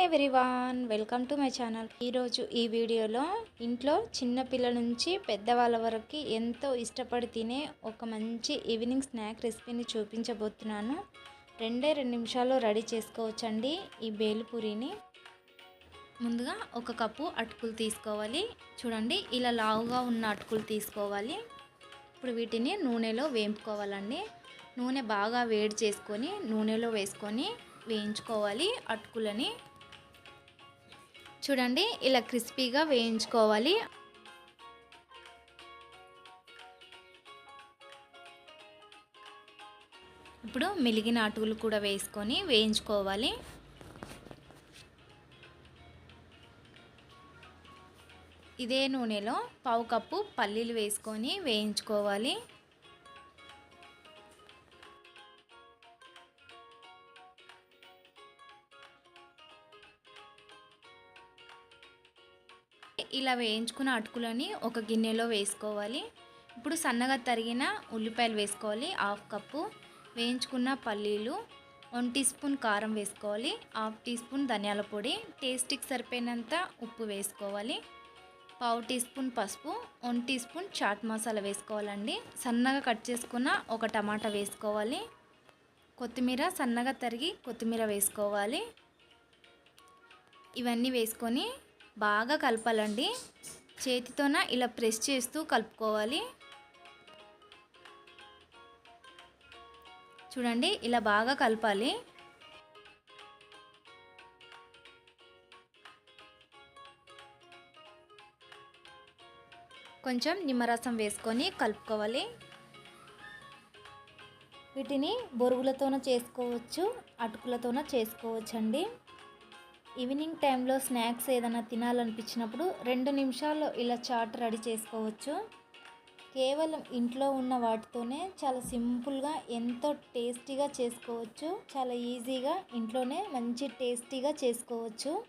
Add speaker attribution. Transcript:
Speaker 1: Hi everyone welcome to my channel. ఈరోజు ఈ వీడియోలో ఇంట్లో చిన్నపిల్ల నుంచి పెద్దవాళ్ళ వరకు ఎంతో ఇష్టపడి తినే ఒక మంచి ఈవినింగ్ స్నాక్ రెసిపీని చూపించబోతున్నాను. రెండే రెండు నిమిషాల్లో రెడీ చేసుకోవచ్చండి ఈ బేలుపూరిని ముందుగా ఒక కప్పు అటుకులు తీసుకోవాలి. చూడండి ఇలా లావుగా ఉన్న అటుకులు తీసుకోవాలి. ఇప్పుడు వీటిని నూనెలో వేంపుకోవాలండి. నూనె బాగా వేడి చేసుకొని నూనెలో వేసుకొని వేయించుకోవాలి అటుకులని. చూడండి ఇలా క్రిస్పీగా వేయించుకోవాలి. ఇప్పుడు మెలిగిన అటుకులు కూడా వేసుకొని వేయించుకోవాలి. ఇదే నూనెలో పావు కప్పు పల్లీలు వేసుకొని వేయించుకోవాలి. ఇలా వేయించుకున్న అటుకులని ఒక గిన్నెలో వేసుకోవాలి. ఇప్పుడు సన్నగా తరిగిన ఉల్లిపాయలు వేసుకోవాలి హాఫ్ కప్పు. వేయించుకున్న పల్లీలు వన్ టీ స్పూన్ కారం వేసుకోవాలి హాఫ్ టీ స్పూన్ ధనియాల పొడి. టేస్ట్కి సరిపోయినంత ఉప్పు వేసుకోవాలి. పావు టీ స్పూన్ పసుపు one teaspoon chaat masala వేసుకోవాలండి. సన్నగా కట్ చేసుకున్న ఒక టమాటా వేసుకోవాలి. కొత్తిమీర సన్నగా తరిగి కొత్తిమీర వేసుకోవాలి. ఇవన్నీ వేసుకొని బాగా కలపాలండి. చేతితోన ఇలా ప్రెస్ చేస్తూ కలుపుకోవాలి. చూడండి ఇలా బాగా కలపాలి. కొంచెం నిమ్మరసం వేసుకొని కలుపుకోవాలి. వీటిని బొరుగులతోన చేసుకోవచ్చు అటుకులతోన చేసుకోవచ్చు అండి ఈవినింగ్ టైంలో స్నాక్స్ ఏదైనా తినాలనిపించినప్పుడు రెండు నిమిషాల్లో ఇలా చాట్ రెడీ చేసుకోవచ్చు. కేవలం ఇంట్లో ఉన్న వాటితోనే చాలా సింపుల్గా ఎంతో టేస్టీగా చేసుకోవచ్చు. చాలా ఈజీగా ఇంట్లోనే మంచి టేస్టీగా చేసుకోవచ్చు.